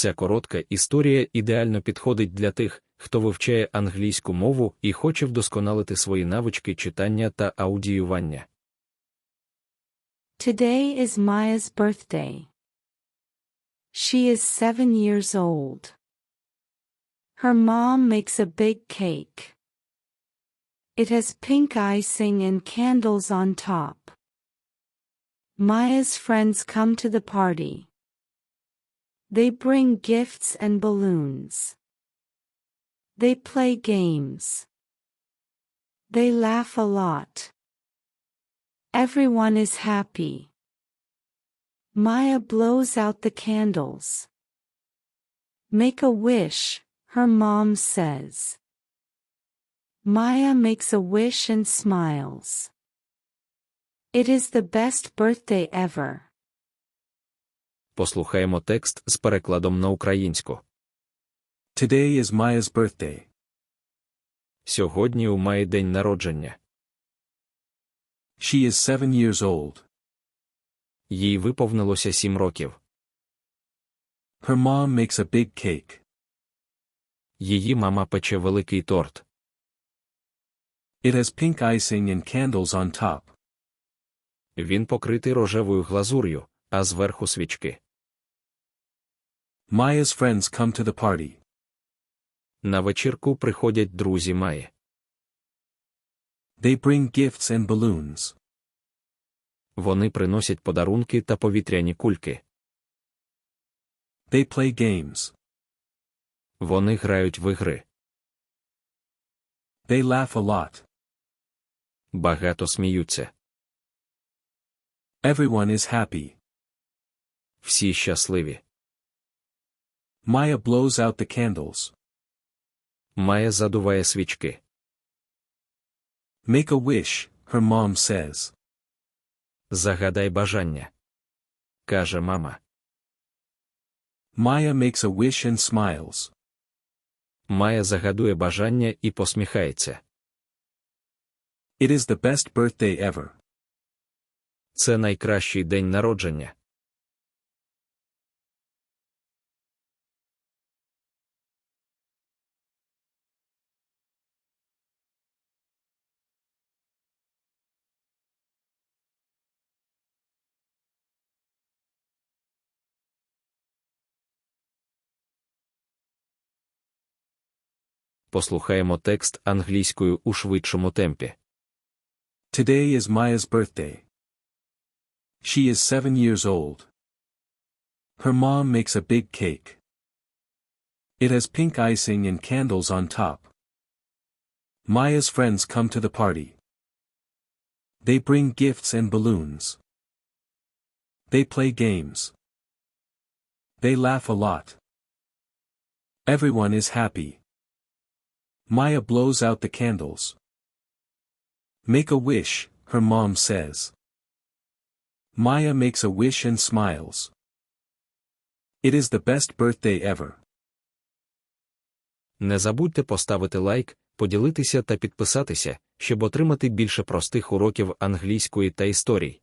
Ця коротка історія ідеально підходить для тих, хто вивчає англійську мову і хоче вдосконалити свої навички читання та аудіювання. Today is Maya's birthday. She is seven years old. Her mom makes a big cake. It has pink icing and candles on top. Maya's friends come to the party. They bring gifts and balloons. They play games. They laugh a lot. Everyone is happy. Maya blows out the candles. Make a wish, her mom says. Maya makes a wish and smiles. It is the best birthday ever. Послухаємо текст з перекладом на українську. Today is Maya's birthday. Сьогодні у Маї день народження. She is seven years old. Їй виповнилося сім років. Her mom makes a big cake. Її мама пече великий торт. It has pink icing and candles on top. Він покритий рожевою глазур'ю, а зверху свічки. Maya's friends come to the party. На вечірку приходять друзі Маї. They bring gifts and balloons. Вони приносять подарунки та повітряні кульки. They play games. Вони грають в ігри. They laugh a lot. Багато сміються. Everyone is happy. Всі щасливі. Maya blows out the candles. Майя задуває свічки. Make a wish, her mom says. Загадай бажання. Каже мама. Maya makes a wish and smiles. Майя загадує бажання і посміхається. It is the best birthday ever. Це найкращий день народження. Послухаємо текст англійською у швидшому темпі. Today is Maya's birthday. She is seven years old. Her mom makes a big cake. It has pink icing and candles on top. Maya's friends come to the party. They bring gifts and balloons. They play games. They laugh a lot. Everyone is happy. Maya blows out the candles. Make a wish, her mom says. Maya makes a wish and smiles. It is the best birthday ever. Не забудьте поставити лайк, поділитися та підписатися, щоб отримати більше простих уроків англійської та історій.